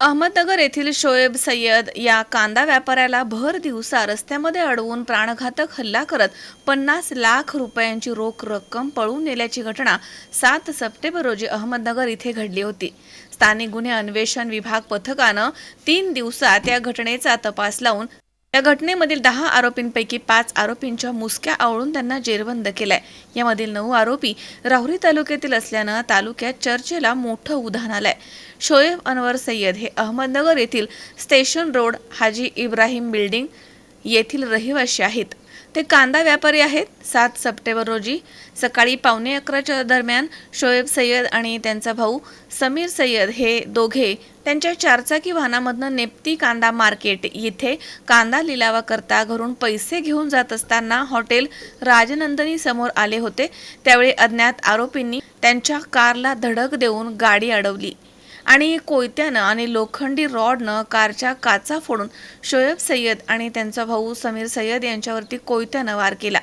अहमदनगर येथील शोएब सय्यद या कांदा व्यापाऱ्याला भर दिवसा रस्त्यामध्ये अडवून प्राणघातक हल्ला करत पन्नास लाख रुपयांची रोख रक्कम पळून नेल्याची घटना सात सप्टेंबर रोजी अहमदनगर इथे घडली होती. स्थानिक गुन्हे अन्वेषण विभाग पथकानं तीन दिवसात या घटनेचा तपास लावून या घटनेमधील दहा आरोपींपैकी पाच आरोपींच्या मुसक्या आवळून त्यांना जेरबंद केलाय. यामधील नऊ आरोपी राहुरी तालुक्यातील असल्यानं तालुक्यात चर्चेला मोठं उधाण आलंय. शोएब अनवर सय्यद हे अहमदनगर येथील station road Haji Ibrahim building येथील रहिवासी आहेत. ते कांदा व्यापारी आहेत. सात सप्टेंबर रोजी सकाळी पावणे अकराच्या दरम्यान शोएब सय्यद आणि त्यांचा भाऊ समीर सय्यद हे दोघे त्यांच्या चारचाकी वाहनामधनं नेप्ती कांदा मार्केट येथे कांदा लिलावा करता घरून पैसे घेऊन जात असताना हॉटेल राजनंदनी समोर आले होते. त्यावेळी अज्ञात आरोपींनी त्यांच्या कारला धडक देऊन गाडी अडवली. आणि कोयत्यानं आणि लोखंडी रॉडनं कारच्या काचा फोडून शोएब सय्यद आणि त्यांचा भाऊ समीर सय्यद यांच्यावरती कोयत्यानं वार केला.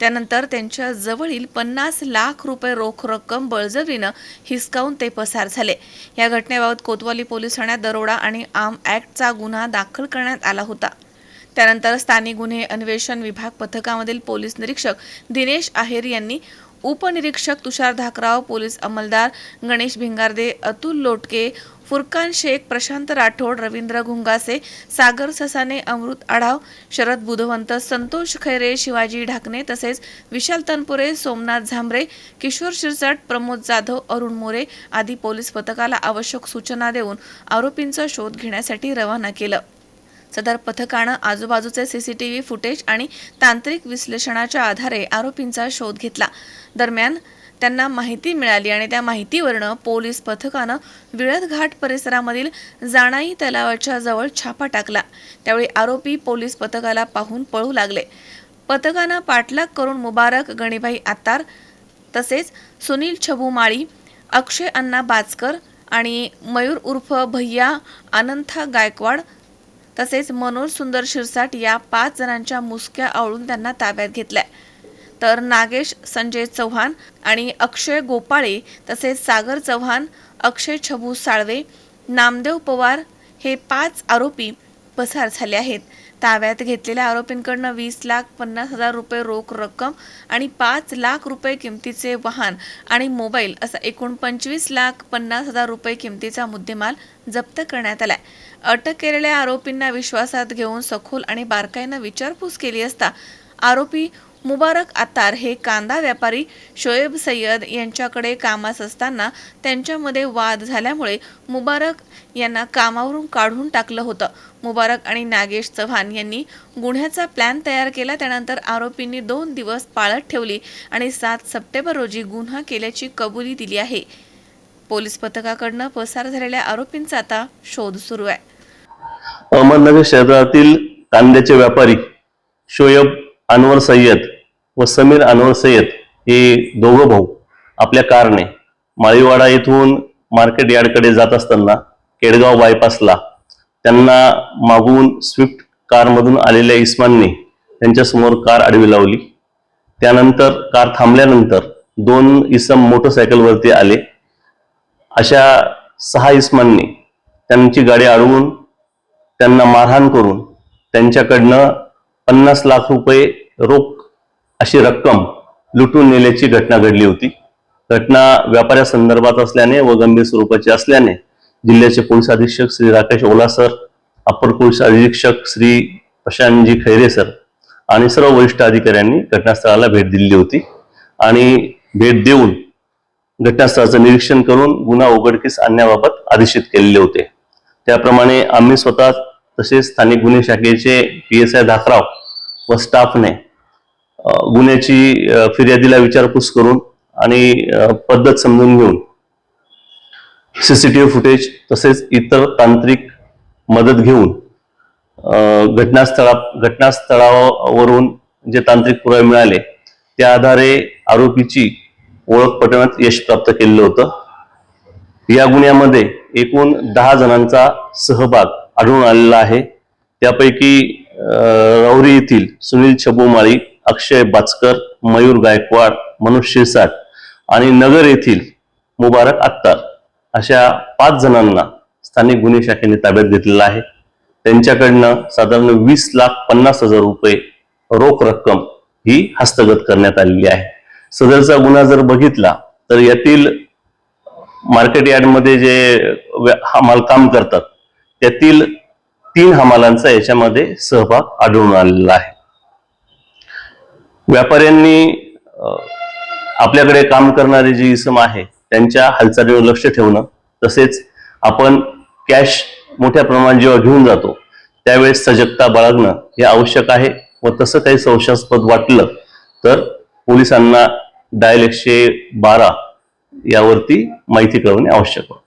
त्यानंतर त्यांच्या जवळील पन्नास लाख रुपये रोख रक्कम बळजबरीनं हिसकावून ते पसार झाले. या घटनेबाबत कोतवाली पोलीस ठाण्यात दरोडा आणि आर्म ॲक्टचा गुन्हा दाखल करण्यात आला होता. त्यानंतर स्थानिक गुन्हे अन्वेषण विभाग पथकामधील पोलीस निरीक्षक दिनेश आहेर यांनी उपनिरीक्षक तुषार धाकराव पोलीस अंमलदार गणेश भिंगारदे अतुल लोटके फुरकान शेख प्रशांत राठोड रवींद्र घुंगासे सागर ससाने अमृत आढाव शरद बुधवंत संतोष खैरे शिवाजी ढाकणे तसेच विशाल तनपुरे सोमनाथ झांबरे किशोर शिरसाट प्रमोद जाधव अरुण मोरे आदी पोलीस पथकाला आवश्यक सूचना देऊन आरोपींचा शोध घेण्यासाठी रवाना केलं. सदर पथकानं आजूबाजूचे सीसीटीव्ही फुटेज आणि तांत्रिक विश्लेषणाच्या आधारे आरोपींचा शोध घेतला. दरम्यान त्यांना माहिती मिळाली आणि त्या माहितीवरनं पोलीस पथकानं विळद घाट परिसरामधील जाणाई तलावाच्या जवळ छापा टाकला. त्यावेळी आरोपी पोलीस पथकाला पाहून पळू लागले. पथकानं पाठलाग करून मुबारक गणिभाई आतार तसेच सुनील छबू माळी अक्षय अण्णा बाचकर आणि मयूर उर्फ भैया अनंथा गायकवाड तसेच मनोज सुंदर शिरसाट या पाच जणांच्या मुसक्या आवळून त्यांना ताब्यात घेतल्या. तर नागेश संजय चव्हाण आणि अक्षय गोपाळे तसेच सागर चव्हाण अक्षय छबू साळवे नामदेव पवार हे पाच आरोपी पसार झाले आहेत. ताब्यात घेतलेल्या आरोपींकडनं वीस लाख पन्नास हजार रुपये रोख रक्कम आणि पाच लाख रुपये किमतीचे वाहन आणि मोबाईल असा एकूण पंचवीस लाख पन्नास हजार रुपये किमतीचा मुद्देमाल जप्त करण्यात आलाय. अटक केलेल्या आरोपींना विश्वासात घेऊन सखोल आणि बारकाईनं विचारपूस केली असता आरोपी मुबारक आतार हे कांदा व्यापारी शोएब सय्यद यांच्याकडे कामास असताना त्यांच्यामध्ये वाद झाल्यामुळे मुबारक यांना कामावरून काढून टाकलं होतं. मुबारक आणि नागेश चव्हाण यांनी गुन्ह्याचा प्लॅन तयार केला. त्यानंतर आरोपींनी दोन दिवस पाळत ठेवली आणि सात सप्टेंबर रोजी गुन्हा केल्याची कबुली दिली आहे. पोलीस पथकाकडनं पसार झालेल्या आरोपींचा आता शोध सुरू आहे. अहमदनगर शहरातील कांद्याचे व्यापारी शोएब अनवर सय्यद व समीर अनवर सय्यद हे दोघं भाऊ आपल्या कारने माळीवाडा येथून मार्केट यार्डकडे जात असताना केडगाव बायपासला त्यांना मागून स्विफ्ट कारमधून आलेल्या इस्मानने त्यांच्यासमोर कार आडवी लावली. त्यानंतर कार थांबल्यानंतर दोन इसम मोटरसायकलवरती आले. अशा सहा इस्मांनी त्यांची गाडी अडवून त्यांना मारहाण करून त्यांच्याकडनं पन्नास लाख रुपये रोख अशी रक्कम लुटून नेल्याची घटना घडली होती. घटना व्यापाऱ्यासंदर्भात असल्याने व गंभीर स्वरूपाची असल्याने जिल्ह्याचे पोलीस अधीक्षक श्री राकेश ओला सर अप्पर पोलीस अधीक्षक श्री प्रशांतजी खैरे सर आणि सर्व वरिष्ठ अधिकाऱ्यांनी घटनास्थळाला भेट दिली होती आणि भेट देऊन घटनास्थळाचं निरीक्षण करून गुन्हा उघडकीस आणण्याबाबत आदेशित केलेले होते. त्याप्रमाणे आम्ही स्वतः तसेच स्थानिक गुन्हे शाखेचे पी एस आय धाकराव व स्टाफने गुन्ह्याची फिर्यादीला विचारपूस करून आणि पद्धत समजून घेऊन सीसीटीव्ही फुटेज तसेच इतर तांत्रिक मदत घेऊन घटनास्थळा घटनास्थळावरून जे तांत्रिक पुरावे मिळाले त्या आधारे आरोपीची ओळख पटवण्यात यश प्राप्त केलेलं होतं. या गुन्ह्यामध्ये एकूण दहा जणांचा सहभाग आढळून आलेला आहे. त्यापैकी रौरी येथील सुनील छबोमाळी अक्षय बाचकर मयूर गायकवाड मनोज शिरसाट आणि नगर येथील मुबारक अत्तार अशा पाच जणांना स्थानिक गुन्हे शाखेने ताब्यात घेतलेला आहे. त्यांच्याकडनं साधारण वीस लाख पन्नास हजार रुपये रोख रक्कम ही हस्तगत करण्यात आलेली आहे. सदरचा गुन्हा जर बघितला तर यातील मार्केट यार्डमध्ये जे व्या- करतात त्यातील तीन हमालांचा याच्यामध्ये सहभाग आढळून आलेला आहे. व्यापाऱ्यांनी आपल्याकडे काम करणारे जी इसम आहे त्यांच्या हालचालीवर लक्ष ठेवणं तसेच आपण कॅश मोठ्या प्रमाणात जेव्हा घेऊन जातो त्यावेळेस सजगता बाळगणं हे आवश्यक आहे व तसं काही संशयास्पद वाटलं तर पोलिसांना डायल एकशे बारा यावरती माहिती कळवणे आवश्यक आहे